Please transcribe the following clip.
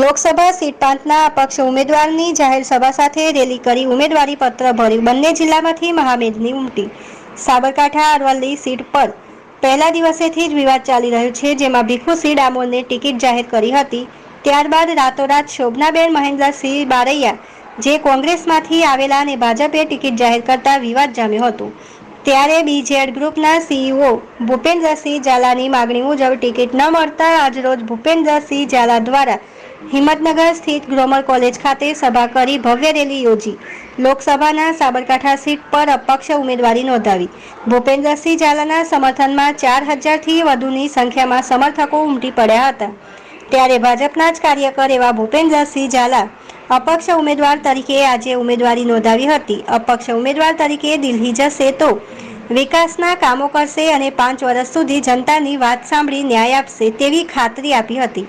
Lok Sabha seat પાંચના અપક્ષ ઉમેદવારની જાહેર સભા સાથે રેલી કરી ઉમેદવારી પત્ર ભર્યું. બંને જિલ્લામાંથી મહામેદની ઉમટી. સાબરકાંઠા અરવલ્લી સીટ પર પહેલા દિવસેથી જ વિવાદ ચાલી રહ્યો છે, જેમાં ભીખુસિંહ ડામોરને ટિકિટ જાહેર કરી હતી. ત્યારબાદ રાતોરાત શોભનાબેન મહેન્દ્રસિંહ બારૈયા, જે કોંગ્રેસમાંથી આવેલા અને ભાજપે ટિકિટ જાહેર કરતા વિવાદ જામ્યો હતો. ત્યારે બીજેડ ગ્રુપના સીઈઓ ભૂપેન્દ્રસિંહ ઝાલાની માગણી મુજબ ટિકિટ ન મળતા આજરોજ ભૂપેન્દ્રસિંહ ઝાલા દ્વારા હિંમતનગર સ્થિત ગ્રોમર કોલેજ ખાતે સભા કરી ભવ્ય રેલી યોજી. લોકસભાના સાબરકાંઠા સીટ પર અપક્ષ ઉમેદવારી નોંધાવી. ભૂપેન્દ્રસિંહ ઝાલાના સમર્થનમાં ચાર હજારથી વધુની સંખ્યામાં સમર્થકો ઉમટી પડ્યા હતા. ત્યારે ભાજપના જ કાર્યકર એવા ભૂપેન્દ્રસિંહ ઝાલા અપક્ષ ઉમેદવાર તરીકે આજે ઉમેદવારી નોંધાવી હતી. અપક્ષ ઉમેદવાર તરીકે દિલ્હી જશે તો વિકાસના કામો કરશે અને પાંચ વર્ષ સુધી જનતાની વાત સાંભળી ન્યાય આપશે તેવી ખાતરી આપી હતી.